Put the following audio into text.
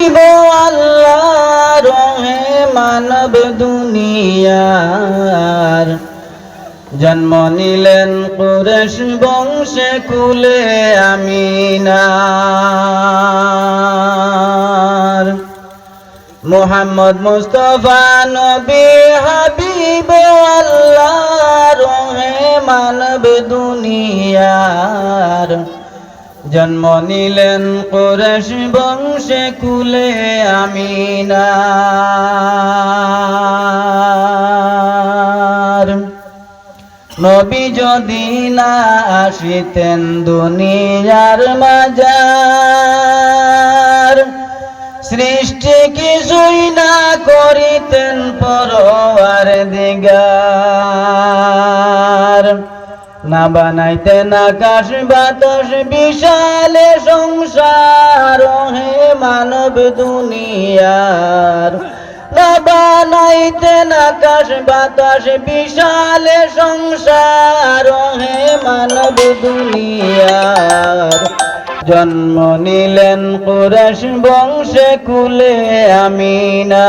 গো আল্লাহ রহে মানব দুনিয়ার। জন্ম নিলেন কুরেশ বংশে কুলে আমিনার। মোহাম্মদ মুস্তফা নবী হাবিব আল্লাহ রহে মানব দুনিয়ার। জন্ম নিলেন কুরেশ বংশে কুলে আমিনার নবী যদি না আসিতেন দুনিয়ার মাজার, সৃষ্টি কিছুই না করিতেন পরওয়ার দিগার না বানাইতেন আকাশ বাতাস বিশালে সংসার, হে মানব দুনিয়ার। না বানাইতেন বাতাস বিশালে সংসার, হে মানব দুনিয়ার। জন্ম নিলেন কুরাশ বংশে কুলে আমিনা।